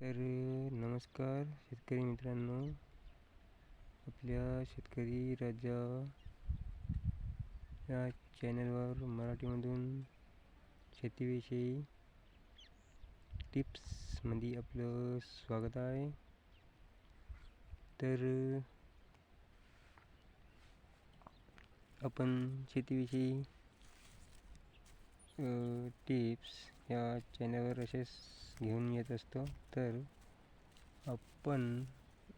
तर नमस्कार शेतकरी मित्रांनो. आपल्या शेतकरी राजा या चॅनलवर मराठीमधून शेतीविषयी टिप्समध्ये आपलं स्वागत आहे. तर आपण शेतीविषयी टिप्स या चॅनलवर असेच घेऊन येत असतो. तर आपण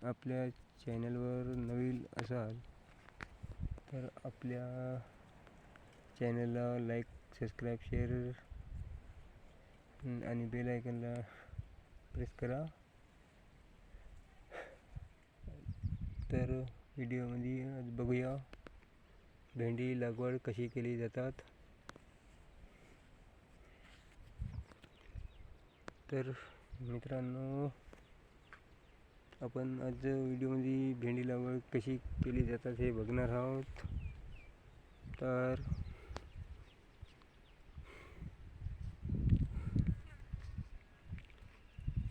आपल्या चॅनलवर नवीन असाल तर आपल्या चॅनलला लाईक सबस्क्राईब शेअर आणि बेल आयकनला प्रेस करा. तर व्हिडिओमध्ये आज बघूया भेंडी लागवड कशी केली जातात. तर मित्रांनो आपण आज व्हिडिओमध्ये भेंडी लागवड कशी केली जातात हे बघणार आहोत. तर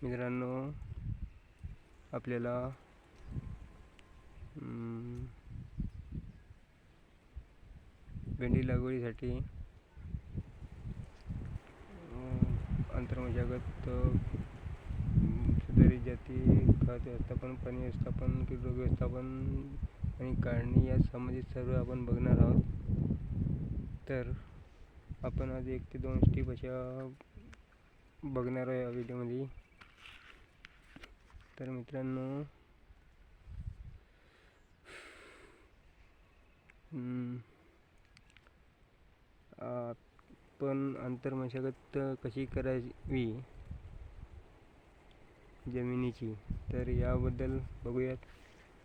मित्रांनो आपल्याला भेंडी लागवडीसाठी अंतर्मशागत सुधारित जाती खत व्यवस्थापन पाणी व्यवस्थापन कीड रोग व्यवस्थापन आणि काढणी या संबंधित सर्व आपण बघणार आहोत. तर आपण आज एक ते दोन स्टीप अशा बघणार आहे या व्हिडिओमध्ये तर मित्रांनो आप आपण आंतरमशागत कशी करावी? जमिनीची. तर याबद्दल बघूयात.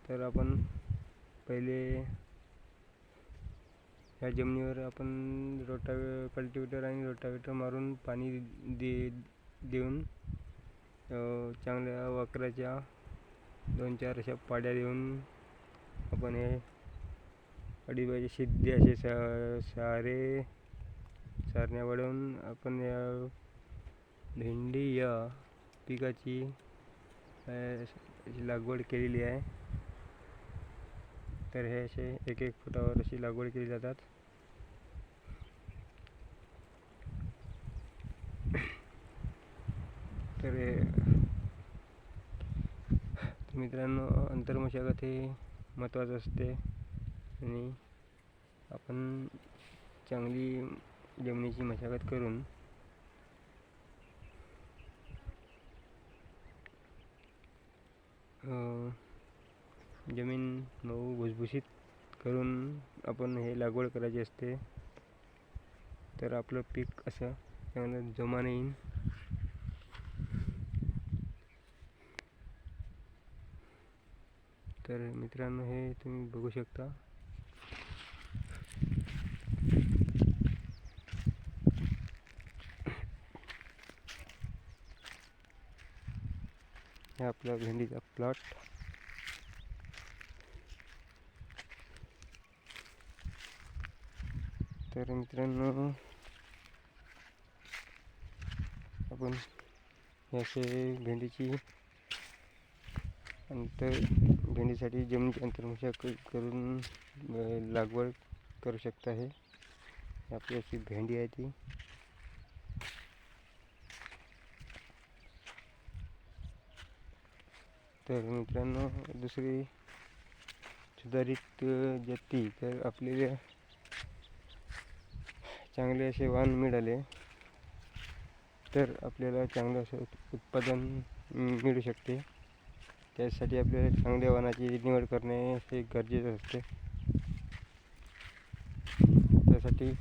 तर आपण पहिले या जमिनीवर आपण रोटावे कल्टिवेटर आणि रोटावेटर मारून पाणी दे देऊन चांगल्या वक्राच्या दोन चार अशा पाड्या देऊन आपण हे अडीबाजे सिद्धे असे सा सारे सारण्या वाढवून आपण या भेंडी या पिकाची अशी लागवड केलेली आहे. तर हे असे एक एक फुटावर अशी लागवड केली जातात. तर हे मित्रांनो अंतर्मशागत हे महत्त्वाचं असते. आणि आपण चांगली जमिनीची मशागत करून जमीन मऊ भुसभुशीत करून आपण हे लागवड करायची असते तर आपलं पीक असं चांगलं जोमाने येईन. तर मित्रांनो हे तुम्ही बघू शकता. हे आपला भेंडीचा प्लॉट. तर मित्रांनो आपण हे असे भेंडीची अंतर भेंडीसाठी जमिनीची अंतर्मशा क- करून लागवड करू शकता हे. आपली अशी भेंडी आहे ती. तर मित्रांनो दुसरी सुधारित जाती. तर आपल्याला चांगले असे वाण मिळाले तर आपल्याला चांगलं असं उत्पादन मिळू शकते. त्यासाठी आपल्याला चांगल्या वाणाची निवड करणे हे गरजेचं असते. त्यासाठी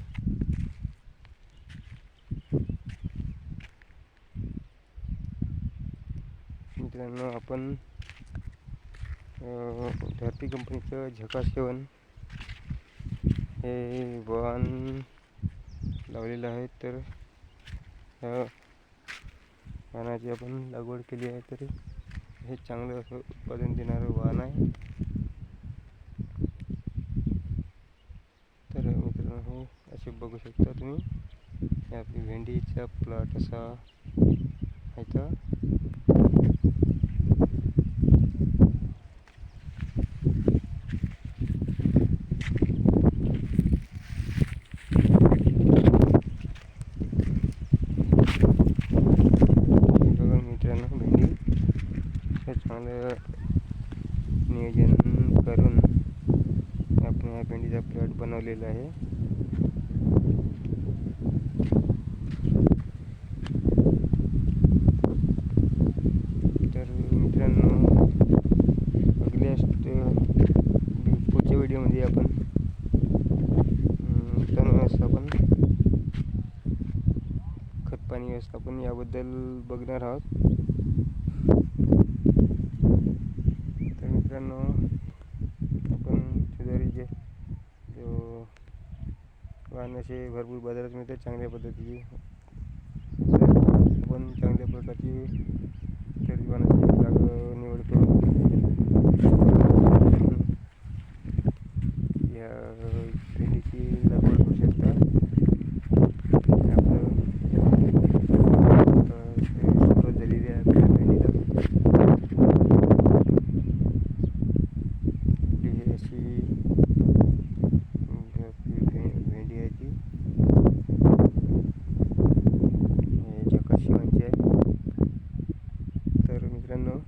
मित्रांनो आपण धरती कंपनीचं झका सेवन हे वाहन लावलेलं आहे तर ह्या आपण लागवड केली आहे तर हे चांगलं असं उत्पादन देणारं वाहन आहे. तर मित्रांनो हे असे बघू शकता तुम्ही. आपली भेंडीचा प्लॉट असा आहे तर असं चांगलं नियोजन करून आपण या भेंडीचा प्लॉट बनवलेलं आहे. तर मित्रांनो अगल्या पुढच्या व्हिडिओमध्ये आपण तण व्यवस्थापन खतपाणी व्यवस्थापन याबद्दल बघणार आहोत. तर मित्रांनो वाहन असे भरपूर बाजारात मिळतात चांगल्या पद्धतीचे. आपण चांगल्या प्रकारची तरी वाहनाची जागा निवड करून या भेंडीची लागवड करू शकता आपलं आता ते सुरुवात झालेली आहे आपल्या भेंडीला आपली ही अशी अं, आपली भे- भेंडी आहे ती हे जकात शिवांची आहे तर मित्रांनो